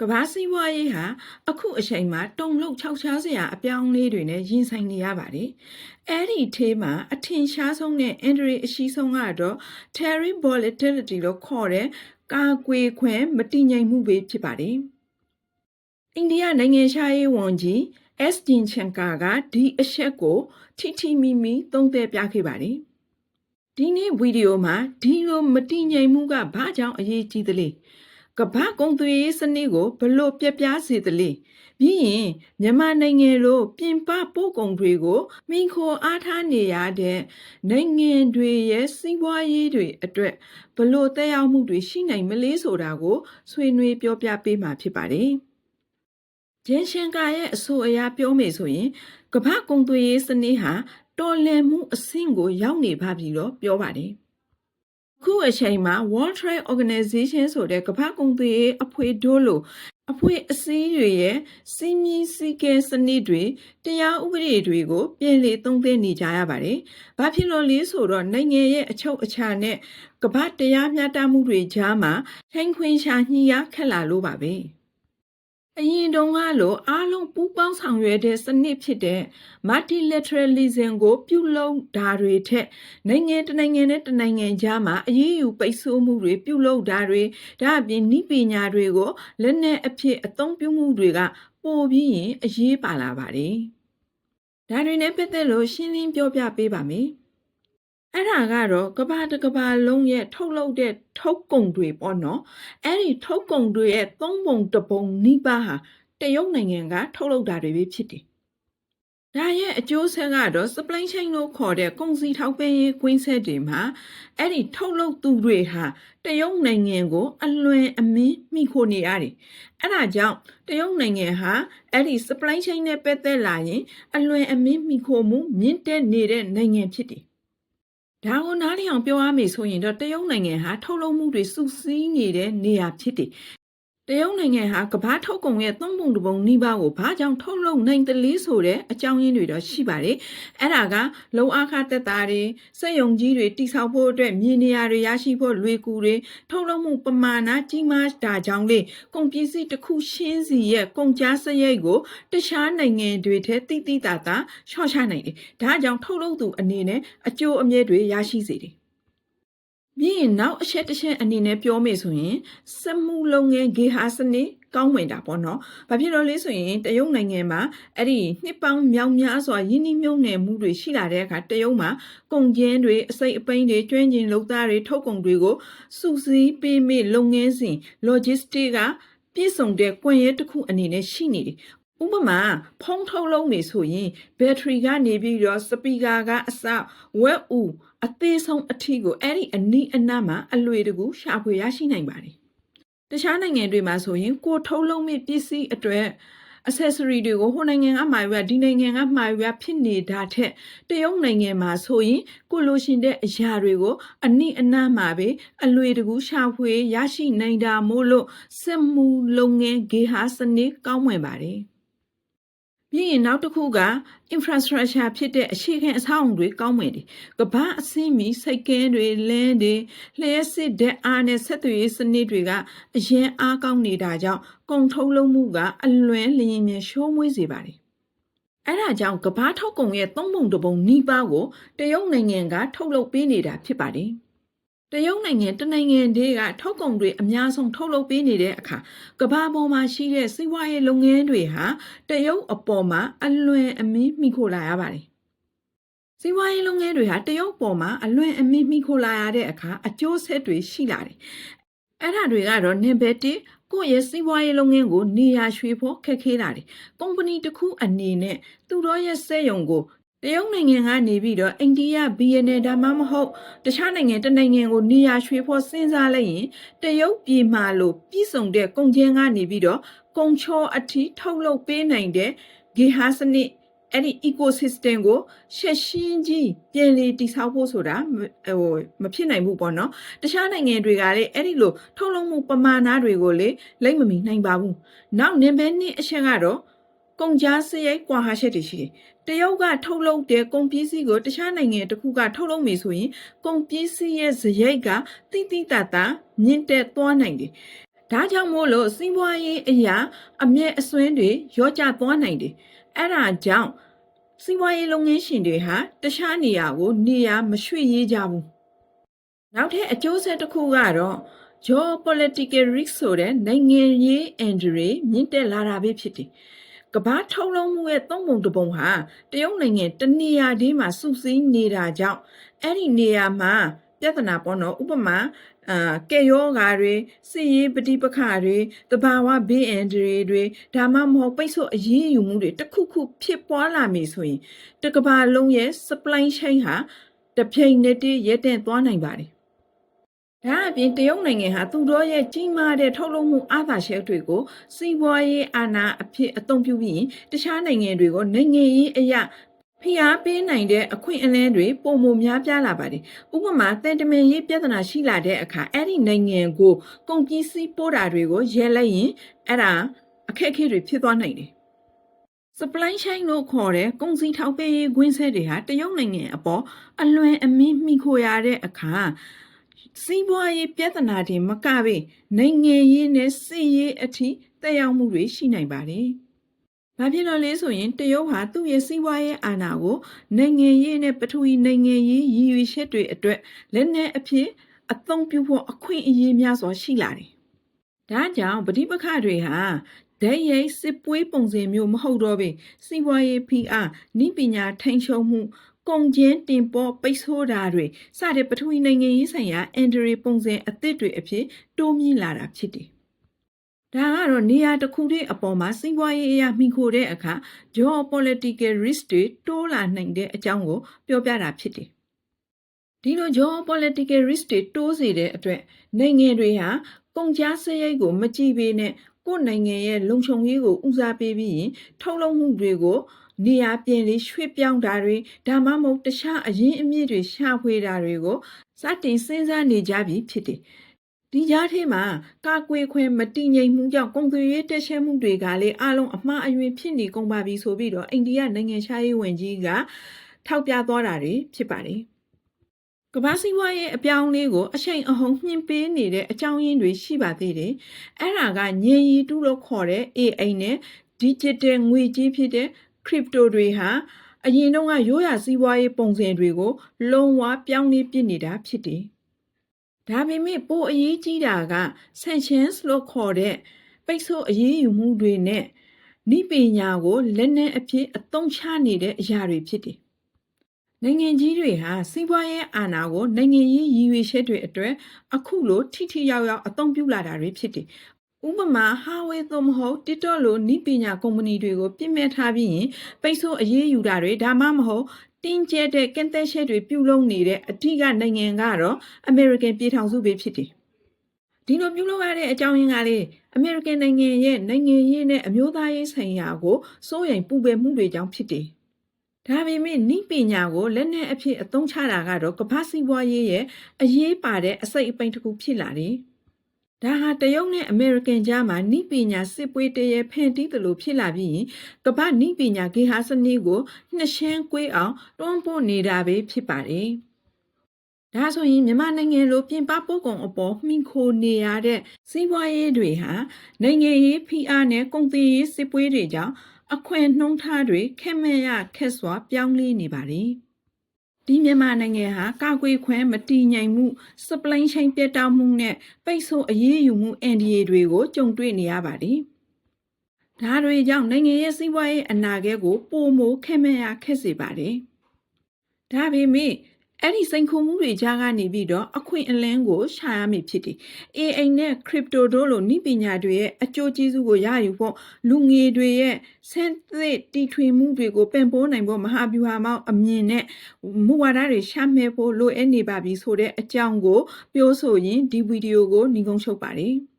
ကမ္ဘာစီးပွားရေးဟာအခုအချိန်မှာတုံ့လုံခြောက်ခြားစရာအပြောင်းအလဲတွေနဲ့ရင်ဆိုင်နေရပါတယ်။အဲ့ဒီထဲမှာအထင်ရှားဆုံးနဲ့အင်ဒရီအရှိဆုံးကတော့ Terry volatility လို့ခေါ်တဲ့ကာကွယ်ခွင့်မတည်ငြိမ်မှုပဲဖြစ်ပါတယ်။အိန္ဒိယနိုင်ငံခြားရေးဝန်ကြီး S. Jaishankar ကဒီအချက်ကိုထိထိမိမိသုံးသပ်ပြခဲ့ပါတယ်။ဒီနေ့ဗီဒီယိုမှာဒီလိုမတည်ငြိမ်မှုကဘာကြောင့်အရေးကြီးသလဲ။ ကမ္ဘာကုန်သွယ်ရေးစနစ်ကိုဘလို့ပြပြစေသလဲပြီးရင်မြန်မာနိုင်ငံလိုပြင်ပပို့ကုန်တွေကိုမိခိုအားထားနေရတဲ့နိုင်ငံတွေရဲ့စီးပွားရေးတွေအတွက်ဘလို့တက်ရောက်မှုတွေရှိနိုင်မလဲဆိုတာကိုဆွေးနွေးပြောပြပေးမှာဖြစ်ပါတယ်ဂျင်ရှင်ကာရဲ့အဆိုအရပြောမယ်ဆိုရင်ကမ္ဘာကုန်သွယ်ရေးစနစ်ဟာတော်လန်မှုအဆင့်ကိုရောက်နေပါပြီလို့ပြောပါတယ် ခုအချိန်မှာ World Trade Organization ဆိုတဲ့ကမ္ဘာကုန်သွယ်ရေးအဖွဲ့တို့လိုအဖွဲ့အစည်းတွေရဲ့စီမီစီကဲစနစ်တွေတရားဥပဒေတွေကိုပြင်လေသုံးသပ်နေကြရပါတယ်။ဘာဖြစ်လို့လဲဆိုတော့နိုင်ငံရဲ့အချုပ်အခြာနဲ့ကမ္ဘာတရားမျှတမှုတွေကြားမှာထိန်ခွင်ရှာညှိရခက်လာလို့ပါပဲ။ အရင်တုန်းကလိုအားလုံးပူးပေါင်းဆောင်ရွက်တဲ့စနစ်ဖြစ်တဲ့ multilateralism ကိုပြုလုပ်တာတွေထက်နိုင်ငံတစ်နိုင်ငံနဲ့တစ်နိုင်ငံကြားမှာအရေးယူပိတ်ဆို့မှုတွေပြုလုပ်တာတွေဒါအပြင်ဤပညာတွေကိုလက်နက်အဖြစ်အသုံးပြုမှုတွေကပိုပြီးရင်အရေးပါလာပါတယ်။ဒါတွေနဲ့ပတ်သက်လို့ရှင်းလင်းပြောပြပေးပါမယ်။ အဲ့ဒါကတော့ကဘာတစ်ကဘာလုံးရဲ့ထုတ်လုပ်တဲ့ထုတ်ကုန်တွေပေါ့နော်အဲ့ဒီထုတ်ကုန်တွေရဲ့သုံးပုံတစ်ပုံနိဗ္ဗာန်ဟာတရုတ်နိုင်ငံကထုတ်လုပ်တာတွေပဲဖြစ်တယ်ဒါရဲ့အကျိုးဆက်ကတော့ supply chain လို့ခေါ်တဲ့ကုန်စည်ထောက်ပံ့ရေးကွင်းဆက်တွေမှာအဲ့ဒီထုတ်လုပ်သူတွေဟာတရုတ်နိုင်ငံကို အလွန်အမင်းမိခိုနေရတယ်။အဲ့ဒါကြောင့်တရုတ်နိုင်ငံဟာအဲ့ဒီ supply chain နဲ့ပတ်သက်လာရင် အလွန်အမင်းမိခိုမှုမြင့်တက်နေတဲ့နိုင်ငံဖြစ်တယ် ဒါကိုနားလည်အောင်ပြောရမယ်ဆိုရင်တော့တရုတ်နိုင်ငံဟာထုတ်လုပ်မှုတွေစုစည်းနေတဲ့နေရာဖြစ်တယ် တရုတ်နိုင်ငံဟာကမ္ဘာထုတ်ကုန်ရဲ့သုံးပုံတစ်ပုံနီးပါးကိုဘာကြောင့်ထုတ်လုပ်နိုင်သလဲဆိုတဲ့အကြောင်းရင်းတွေတော့ရှိပါတယ်။အဲ့ဒါကလုံအားခတက်တာတွေစက်ယုံကြီးတွေတိစောက်ဖို့အတွက်မြေနေရာတွေရရှိဖို့လွယ်ကူတွေထုတ်လုပ်မှုပမာဏကြီးမားတာကြောင့်လေကုန်ပစ္စည်းတစ်ခုရှင်းစီရဲ့ကုန်ကျစရိတ်ကိုတခြားနိုင်ငံတွေထက်တိတိတသာရှော့ချနိုင်တယ်။ဒါကြောင့်ထုတ်လုပ်သူအနေနဲ့အကျိုးအမြတ်တွေရရှိစေတယ်။ ပြီးရင်နောက်အချက်တစ်ချက်အနေနဲ့ပြောမယ်ဆိုရင်စက်မှုလုပ်ငန်းဂေဟာစနစ်ကောင်းဝင်တာပေါ့နော်။ဘာဖြစ်လို့လဲဆိုရင်တရုတ်နိုင်ငံမှာအဲ့ဒီနှစ်ပေါင်းမြောက်များစွာယင်းနှိမ့်မြုံနယ်မှုတွေရှိလာတဲ့အခါတရုတ်မှာကုန်ကျင်းတွေအစိတ်အပိန်းတွေကျွမ်းကျင်လုပ်သားတွေထုတ်ကုန်တွေကိုစုစည်းပေးမိလုပ်ငန်းစဉ် logistic ကပြည့်စုံတဲ့ကွန်ရက်တစ်ခုအနေနဲ့ရှိနေတယ်ဥပမာဖုံးထုတ်လုံးနေဆိုရင်ဘက်ထရီကနေပြီးတော့စပီကာကအစဝက်ဥ အသေးဆုံးအထီးကိုအဲ့ဒီအနီးအနားမှာအလွေတကူရှာဖွေရရှိနိုင်ပါတယ်။တခြားနိုင်ငံတွေမှာဆိုရင်ကိုထုတ်လုံးမဲ့ပစ္စည်းအတွက် accessory တွေကိုဟိုနိုင်ငံကမှာယူရဒီနိုင်ငံကမှာယူရဖြစ်နေတာထက်တရုတ်နိုင်ငံမှာဆိုရင်ကိုလိုရှင်တဲ့အရာတွေကို အနိအနားမှာပဲအလွေတကူရှာဖွေရရှိနိုင်တာမို့လို့စက်မှုလုပ်ငန်းဂေဟာစနစ်ကောင်းမွန်ပါတယ်။ ပြီးရင်နောက်တစ်ခုက infrastructure ဖြစ်တဲ့အခြေခံအဆောက်အုံတွေကောင်းမွန်တယ်။ကမ္ဘာအဆင့်မီစိတ်ကင်းတွေလင်းတွေလျှက်စစ်ဓာတ်အားနဲ့ဆက်သွယ်ရေးစနစ်တွေကအရင်အားကောင်းနေတာကြောင့်ကုန်ထုတ်လုပ်မှုကအလွန်လျင်မြန်ရှိုးမွေးစေပါတယ်။အဲ့ဒါကြောင့်ကမ္ဘာထုတ်ကုန်ရဲ့သုံးပုံတစ်ပုံနီးပါးကိုတရုတ်နိုင်ငံကထုတ်လုပ်ပေးနေတာဖြစ်ပါတယ်။ တရုတ်နိုင်ငံတနိုင်ငံတည်းကထုတ်ကုန်တွေအများဆုံးထုတ်လုပ်ပေးနေတဲ့အခါကမ္ဘာပေါ်မှာရှိတဲ့စီးပွားရေးလုပ်ငန်းတွေဟာတရုတ်အပေါ်မှာအလွန်အမင်းမိခိုလာရပါတယ်။စီးပွားရေးလုပ်ငန်းတွေဟာတရုတ်ပေါ်မှာအလွန်အမင်းမိခိုလာရတဲ့အခါအကျိုးဆက်တွေရှိလာတယ်။အဲ့ဒါတွေကတော့နံပါတ်1ကိုယ့်ရဲ့စီးပွားရေးလုပ်ငန်းကိုနေရာရွှေ့ဖို့ခက်ခဲလာတယ်။ကုမ္ပဏီတစ်ခုအနေနဲ့သူတို့ရဲ့စက်ရုံကို တရုတ်နိုင်ငံကနေပြီးတော့အိန္ဒိယဘီယနယ်ဒါမှမဟုတ်တခြားနိုင်ငံတစ်နိုင်ငံကိုနေရာရွှေ့ဖို့စဉ်းစားလိုက်ရင်တရုတ်ပြည်မှာလို့ပြည်စုံတဲ့ကုန်ကျန်းကနေပြီးတော့ကုန်ချောအထိထုတ်လုပ်ပေးနိုင်တဲ့ဂေဟာစနစ်အဲ့ဒီ ecosystem ကိုရှက်ရှင်းကြီးပြန်လည်တည်ဆောက်ဖို့ဆိုတာဟိုမဖြစ်နိုင်ဘူးပေါ့နော်တခြားနိုင်ငံတွေကလည်းအဲ့ဒီလိုထုတ်လုပ်မှုပမာဏတွေကိုလေလိမ့်မမီနိုင်ပါဘူးနောက်နံပါတ်2အချက်ကတော့ ကုန်ကြားစရိတ်ကွာဟာချက်တွေရှိတယ်။တရုတ်ကထုတ်လုပ်တဲ့ကုန်ပစ္စည်းကိုတခြားနိုင်ငံတစ်ခုကထုတ်လုပ်မယ်ဆိုရင်ကုန်ပစ္စည်းရဲ့စရိတ်ကတိတိတတ်တာမြင့်တက်သွားနိုင်တယ်။ဒါကြောင့်မို့လို့စီးပွားရေးအရာအမျက်အစွန်းတွေရောကျသွားနိုင်တယ်အဲ့ဒါကြောင့်စီးပွားရေးလုပ်ငန်းရှင်တွေဟာတခြားနေရာကိုနေရာမရွှေ့ရေးကြဘူးနောက်ထပ်အကျိုးဆက်တစ်ခုကတော့ geopolitical risk ဆိုတဲ့နိုင်ငံရေးအင်ဒရီမြင့်တက်လာတာပဲဖြစ်တယ် ကမ္ဘာထုတ်လုပ်မှုရဲ့သုံးပုံတစ်ပုံဟာတရုတ်နိုင်ငံတနေရာဒီမှာစုစည်းနေတာကြောင့်အဲ့ဒီနေရာမှာပြဿနာပေါ့နော်ဥပမာအာကဲယောဂါတွေစစ်ရေးပဋိပက္ခတွေတဘာဝဘေးအန္တရာယ်တွေဒါမှမဟုတ်ပိတ်ဆို့အရေးယူမှုတွေတစ်ခုခုဖြစ်ပွားလာမည်ဆိုရင်တစ်ကမ္ဘာလုံးရဲ့ supply chain ဟာတစ်ပြိုင်နက်တည်းရပ်တန့်သွားနိုင်ပါတယ် ဒါအပြင်တရုတ်နိုင်ငံဟာသူတို့ရဲ့ကြီးမားတဲ့ထုတ်လုပ်မှုအာသာရှယ်တွေကိုစီးပွားရေးအာဏာအဖြစ်အသုံးပြုပြီးရင်တခြားနိုင်ငံတွေကိုနိုင်ငံရေးအရာဖိအားပေးနိုင်တဲ့အခွင့်အလမ်းတွေပုံမများပြားလာပါတယ်။ဥပမာတန်တမင်ရေးပြဿနာရှိလာတဲ့အခါအဲ့ဒီနိုင်ငံကိုကုန်ပစ္စည်းပို့တာတွေကိုရဲလိုက်ရင်အဲ့ဒါအခက်အခဲတွေဖြစ်သွားနိုင်တယ်။ supply chain လို့ခေါ်တဲ့ကုန်စည်ထောက်ပံ့ရေးကွင်းဆက်တွေဟာတရုတ်နိုင်ငံအပေါ်အလွန်အမင်းမိခိုရတဲ့အခါ စီးပွားရေးပြဿနာတွေမကဘဲနိုင်ငံရေးနဲ့စစ်ရေးအထိတက်ရောက်မှုတွေရှိနိုင်ပါတယ်။ဘာဖြစ်လို့လဲဆိုရင်တရုတ်ဟာသူ့ရဲ့စီးပွားရေးအာဏာကိုနိုင်ငံရေးနဲ့ပထဝီနိုင်ငံရေးရည်ရွယ်ချက်တွေအတွက်လက်နက်အဖြစ်အသုံးပြုဖို့အခွင့်အရေးများစွာရှိလာတယ်။ဒါကြောင့်ပဋိပက္ခတွေဟာဒဲရိတ်စစ်ပွဲပုံစံမျိုးမဟုတ်တော့ပေစီးပွားရေးဖိအားနိပညာထိန်ချုံမှု ကုန်ကျင်းတင်ပေါ်ပိတ်ဆို့တာတွေစတဲ့ပထဝီနိုင်ငံရေးဆိုင်ရာအန်ဒရီပုံစံအသစ်တွေအဖြစ်တိုးမြင့်လာတာဖြစ်တယ်။ဒါကတော့နေရာတစ်ခုတည်းအပေါ်မှာစီးပွားရေးအရာမိခိုတဲ့အခါ geopolitical risk တွေတိုးလာနိုင်တဲ့အကြောင်းကိုပြောပြတာဖြစ်တယ်။ဒီလို geopolitical risk တွေတိုးစေတဲ့အတွက်နိုင်ငံတွေဟာကုန်ကျစရိတ်ကိုမကြည့်ဘဲနဲ့ကိုယ်နိုင်ငံရဲ့လုံခြုံရေးကိုဦးစားပေးပြီးရင်ထုတ်လုပ်မှုတွေကို နေရာပြင်လေးရွှေ့ပြောင်းတာတွေဒါမှမဟုတ်တခြားအရင်းအမြစ်တွေရှာဖွေတာတွေကိုစတင်စဉ်းစားနေကြပြီဖြစ်တယ်။ဒီကြားထဲမှာကာကွယ်ခွင့်မတည်ငြိမ်မှုကြောင့်ကုန်သွယ်ရေးတက်ရှက်မှုတွေကလည်းအလုံးအမှားအယွင်းဖြစ်နေကုန်ပါပြီဆိုပြီးတော့အိန္ဒိယနိုင်ငံခြားရေးဝန်ကြီးကထောက်ပြသွားတာတွေဖြစ်ပါတယ်။ကမ္ဘာစီးပွားရေးအပြောင်းလေးကိုအချိန်အဟုန်မြင့်ပေးနေတဲ့အကြောင်းရင်းတွေရှိပါသေးတယ်။အဲ့ဒါကညင်ရီတူလို့ခေါ်တဲ့ AI နဲ့ digital ငွေကြေးဖြစ်တဲ့ crypto တွေဟာအရင်တုန်းကရိုးရာစီးပွားရေးပုံစံတွေကို လုံးဝပြောင်းလဲပြစ်နေတာဖြစ်တယ်။ဒါပေမဲ့ပိုအရေးကြီးတာက sanctions လို့ခေါ်တဲ့ပိတ်ဆို့အရေးယူမှုတွေနဲ့နိပညာကိုလက်နက်အဖြစ်အသုံးချနေတဲ့အရာတွေဖြစ်တယ်။နိုင်ငံကြီးတွေဟာစီးပွားရေးအာဏာကိုနိုင်ငံရေးရည်ရွယ်ချက်တွေအတွက်အခုလိုထိထိရောက်ရောက်အသုံးပြုလာတာတွေဖြစ်တယ် ဥပမာ Huawei သို့မဟုတ် TikTok လိုနည်းပညာကုမ္ပဏီတွေကိုပြစ်မှတ်ထားပြီးရင်ပိတ်ဆို့အရေးယူတာတွေဒါမှမဟုတ်တင်းကျပ်တဲ့ကန့်သက်ချက်တွေပြုလုပ်နေတဲ့အထက်ကနိုင်ငံကတော့ American ပြည်ထောင်စုပဲဖြစ်တယ်။ဒီလိုပြုလုပ်ရတဲ့အကြောင်းရင်းကလေ American နိုင်ငံရဲ့နိုင်ငံရေးနဲ့အမျိုးသားရေးဆိုင်ရာကိုစိုးရိမ်ပူပယ်မှုတွေကြောင့်ဖြစ်တယ်။ဒါပေမဲ့နိပညာကိုလက်နက်အဖြစ်အသုံးချတာကတော့ကမ္ဘာစီးပွားရေးရဲ့အရေးပါတဲ့အစိတ်အပိုင်းတစ်ခုဖြစ်လာတယ်။ ဒါဟာတရုတ်နဲ့အမေရိကန်ကြားမှာနိပညာစစ်ပွဲတရေဖန်တီးသလိုဖြစ်လာပြီးရင်ကမ္ဘာနိပညာဂေဟာစနစ်ကိုနှစ်ရှင်းကွေးအောင်တွန်းပို့နေတာပဲဖြစ်ပါတယ်။ဒါဆိုရင်မြန်မာနိုင်ငံလိုပြင်ပပို့ကုန်အပေါ်မှီခိုနေရတဲ့စီးပွားရေးတွေဟာနိုင်ငံရေးဖိအားနဲ့ကုန်သွယ်ရေးစစ်ပွဲတွေကြောင့်အခွင့်နှုံးထားတွေခက်မဲ့ရခက်စွာပြောင်းလဲနေပါတယ်။ ဒီမြန်မာနိုင်ငံဟာကာကွယ်ခွင့်မတည်ငြိမ်မှု supply chain ပြတ်တောက်မှုနဲ့ပိတ်ဆို့အရေးယူမှုအန်ဒီအေတွေကိုကြုံတွေ့နေရပါတယ်။ဒါတွေကြောင့်နိုင်ငံရဲ့စီးပွားရေးအနာဂတ်ကိုပိုမိုခက်မဲ့ရခက်စေပါတယ်။ဒါပေမဲ့ အဲ့ဒီစိန်ခေါ်မှုတွေကြားကနေပြီးတော့အခွင့်အလန်းကိုရှာရမိဖြစ်တယ်။ AI နဲ့ crypto တို့လိုနိပညာတွေရဲ့အကျိုးကျေးဇူးကိုရယူဖို့လူငယ်တွေရဲ့ဆန်းသစ်တီထွင်မှုတွေကိုပံ့ပိုးနိုင်ဖို့မဟာဗျူဟာမောက်အမြင်နဲ့မူဝါဒတွေရှာမဲ့ဖို့လိုအပ်နေပါပြီဆိုတဲ့အကြောင်းကိုပြောဆိုရင်ဒီဗီဒီယိုကိုညီကုန်းချုပ်ပါတယ်။